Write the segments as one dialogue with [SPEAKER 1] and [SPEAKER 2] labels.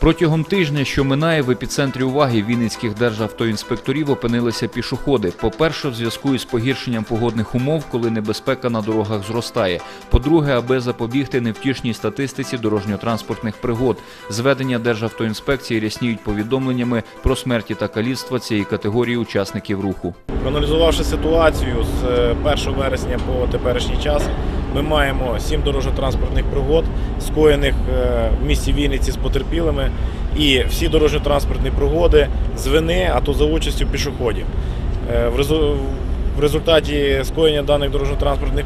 [SPEAKER 1] Протягом тижня, що минає, в епіцентрі уваги вінницьких державтоінспекторів опинилися пішоходи. По-перше, в зв'язку із погіршенням погодних умов, коли небезпека на дорогах зростає. По-друге, аби запобігти невтішній статистиці дорожньо-транспортних пригод. Зведення Державтоінспекції рясніють повідомленнями про смерті та каліцтва цієї категорії учасників руху.
[SPEAKER 2] Проаналізувавши ситуацію з е, 1 вересня по теперішній час, ми маємо сім дорожньо-транспортних пригод, скоєних е, в місті Вінниці з потерпілими, і всі дорожньо-транспортні пригоди з вини, а то за участю пішоходів. Е, В результаті скоєння даних дорожньо-транспортних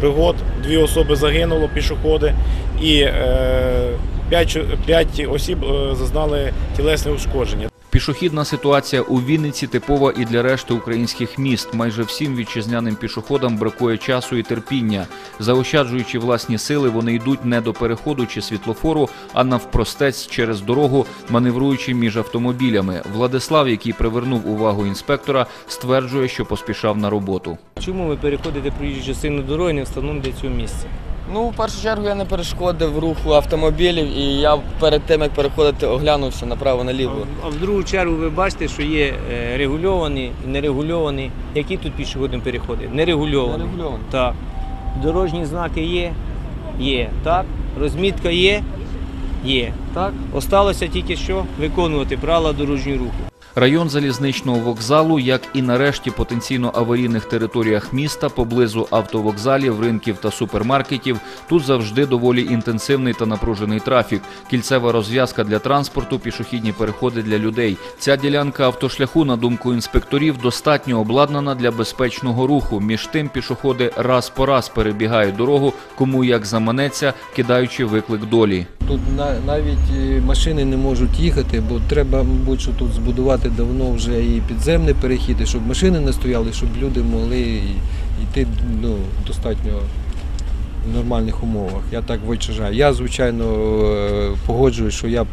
[SPEAKER 2] пригод, дві особи загинуло, пішоходи, і е, п'ять, осіб зазнали тілесне ушкодження.
[SPEAKER 1] Пішохідна ситуація у Вінниці типова і для решти українських міст. Майже всім вітчизняним пішоходам бракує часу і терпіння. Заощаджуючи власні сили, вони йдуть не до переходу чи світлофору, а навпростець через дорогу, маневруючи між автомобілями. Владислав, який привернув увагу інспектора, стверджує, що поспішав на роботу.
[SPEAKER 3] Чому ви переходите проїжджу частину дороги, не встановлюєте цього місця?
[SPEAKER 4] Ну, в першу чергу я не перешкодив руху автомобілів і я перед тим як переходити оглянувся направо-наліво.
[SPEAKER 3] А в другу чергу ви бачите, що є е, регульовані і нерегульовані. Які тут пішохідні переходи? Нерегульовані.
[SPEAKER 4] Нерегульовані.
[SPEAKER 3] Так. Дорожні знаки є? Є. Так. Розмітка є? Є. Так. Осталося тільки що виконувати правила дорожнього руху.
[SPEAKER 1] Район залізничного вокзалу, як і нарешті потенційно аварійних територіях міста, поблизу автовокзалів, ринків та супермаркетів, тут завжди доволі інтенсивний та напружений трафік. Кільцева розв'язка для транспорту, пішохідні переходи для людей. Ця ділянка автошляху, на думку інспекторів, достатньо обладнана для безпечного руху. Між тим пішоходи раз по раз перебігають дорогу, кому як заманеться, кидаючи виклик долі.
[SPEAKER 5] Тут навіть е, машини не можуть їхати, бо треба, мабуть, що тут збудувати давно вже і підземний перехід, щоб машини не стояли, щоб люди могли йти ну, достатньо в нормальних умовах. Я так вважаю. Я, звичайно, е, погоджуюсь, що я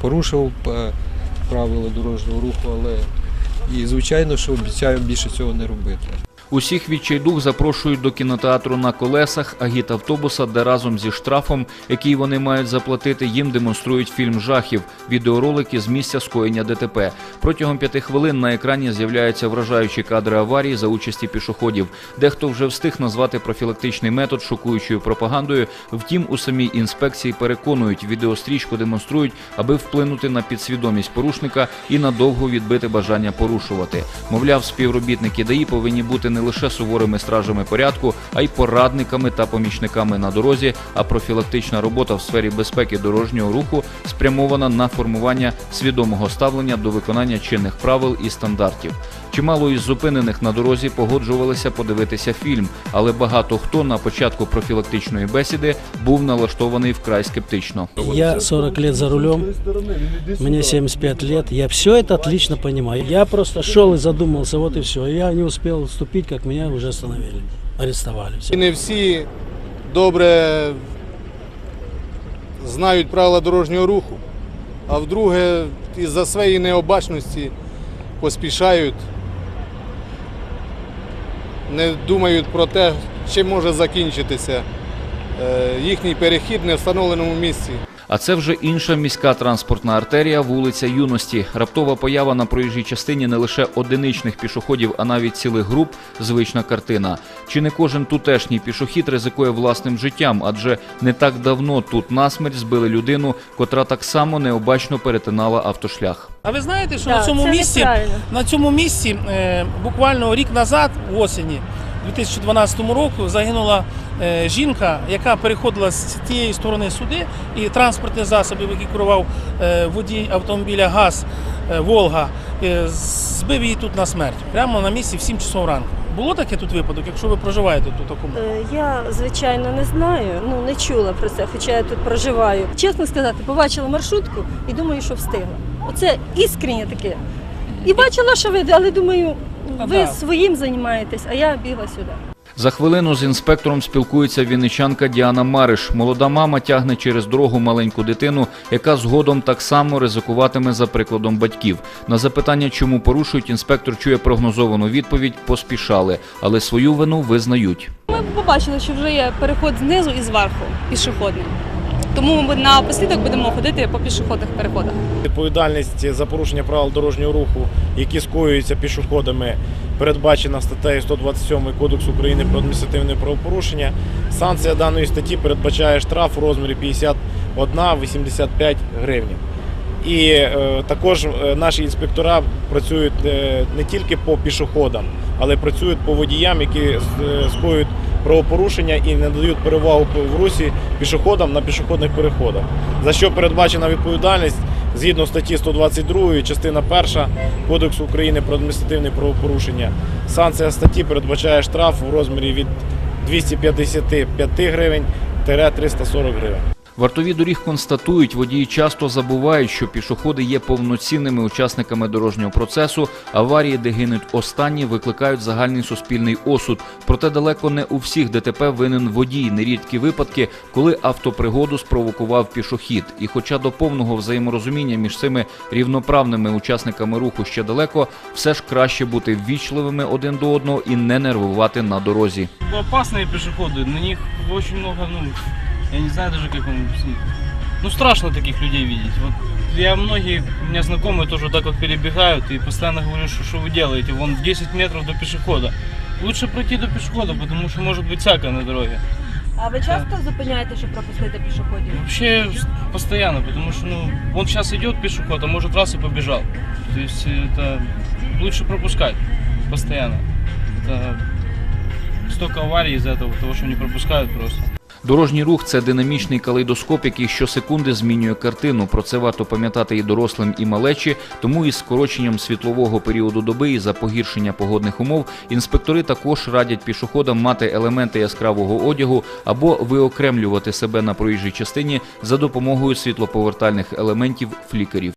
[SPEAKER 5] порушив е, правила дорожнього руху, але і звичайно, що обіцяю більше цього не робити.
[SPEAKER 1] Усіх відчайдух запрошують до кінотеатру на колесах агітавтобуса, де разом зі штрафом, який вони мають заплатити, їм демонструють фільм жахів, відеоролики з місця скоєння ДТП. Протягом п'яти хвилин на екрані з'являються вражаючі кадри аварії за участі пішоходів. Дехто вже встиг назвати профілактичний метод шокуючою пропагандою. Втім, у самій інспекції переконують, відеострічку демонструють, аби вплинути на підсвідомість порушника і надовго відбити бажання порушувати. Мовляв, співробітники ДАІ повинні бути не лише суворими стражами порядку, а й порадниками та помічниками на дорозі. А профілактична робота в сфері безпеки дорожнього руху спрямована на формування свідомого ставлення до виконання чинних правил і стандартів. Чимало із зупинених на дорозі погоджувалися подивитися фільм, але багато хто на початку профілактичної бесіди був налаштований вкрай скептично.
[SPEAKER 6] Я 40 лет за рулем, мне 75 лет, я все это отлично понимаю. Я просто шел и задумался, вот и все. Я не успел вступить, как меня уже остановили, арестовали. Всё.
[SPEAKER 7] І не всі добре знають правила дорожнього руху, а вдруге, із-за своєї необачності поспішають, не думають про те, чим може закінчитися е, їхній перехід в невстановленому місці.
[SPEAKER 1] А це вже інша міська транспортна артерія, вулиця Юності. Раптова поява на проїжджій частині не лише одиничних пішоходів, а навіть цілих груп звична картина. Чи не кожен тутешній пішохід ризикує власним життям, адже не так давно тут насмерть збили людину, котра так само необачно перетинала автошлях.
[SPEAKER 8] А ви знаєте, що
[SPEAKER 9] Да,
[SPEAKER 8] на цьому місці на цьому місці е, буквально рік назад, в осені 2012 року, загинула е, жінка, яка переходила з тієї сторони сюди, і транспортний засіб, який керував е, водій автомобіля ГАЗ е, Волга, збив її тут на смерть, прямо на місці в 7 часов ранку. Було таке тут випадок, якщо ви проживаєте тут такому?
[SPEAKER 9] Я, звичайно, не знаю, ну не чула про це, хоча я тут проживаю. Чесно сказати, побачила маршрутку і думаю, що встигла. Оце іскреннє таке. І бачила, що ви, але думаю, ви
[SPEAKER 8] да.
[SPEAKER 9] своїм займаєтесь, а я бігла сюди.
[SPEAKER 1] За хвилину з інспектором спілкується вінничанка Діана Мариш. Молода мама тягне через дорогу маленьку дитину, яка згодом так само ризикуватиме за прикладом батьків. На запитання, чому порушують, інспектор чує прогнозовану відповідь поспішали, але свою вину визнають.
[SPEAKER 10] Ми побачили, що вже є переход знизу і зверху пішохідний. Тому ми напослідок будемо ходити по пішохідних переходах.
[SPEAKER 2] Відповідальність за порушення правил дорожнього руху, які скоюються пішоходами, передбачена статтею 127 Кодексу України про адміністративне правопорушення. Санкція даної статті передбачає штраф у розмірі 51-85 гривень. І е, також е, наші інспектора працюють е, не тільки по пішоходам, але працюють по водіям, які скоюють правопорушення і не дають перевагу в русі пішоходам на пішохідних переходах. За що передбачена відповідальність згідно статті 122, частина 1 Кодексу України про адміністративне правопорушення. Санкція статті передбачає штраф у розмірі від 255 гривень 340 гривень.
[SPEAKER 1] Вартові доріг констатують, водії часто забувають, що пішоходи є повноцінними учасниками дорожнього процесу. Аварії, де гинуть останні, викликають загальний суспільний осуд. Проте далеко не у всіх ДТП винен водій. Нерідкі випадки, коли автопригоду спровокував пішохід. І хоча до повного взаєморозуміння між цими рівноправними учасниками руху ще далеко, все ж краще бути ввічливими один до одного і не нервувати на дорозі.
[SPEAKER 11] опасные пешеходы, на них очень много, ну, я не знаю даже, как вам объяснить. Ну, страшно таких людей видеть. Вот я многие, у меня знакомые тоже вот так вот перебегают и постоянно говорю, что, что вы делаете, вон 10 метров до пешехода. Лучше пройти до пешехода, потому что может быть всякое на дороге.
[SPEAKER 10] А ви часто зупиняєте, щоб пропустити пішоходів?
[SPEAKER 11] Вообще постоянно, потому что, ну, он сейчас идет пешеход, а может раз и побежал. То есть это лучше пропускать постоянно. Это столько аварий из-за этого, того, что не пропускают просто.
[SPEAKER 1] Дорожній рух це динамічний калейдоскоп, який щосекунди змінює картину. Про це варто пам'ятати і дорослим, і малечі. Тому із скороченням світлового періоду доби і за погіршення погодних умов інспектори також радять пішоходам мати елементи яскравого одягу або виокремлювати себе на проїжджій частині за допомогою світлоповертальних елементів флікерів.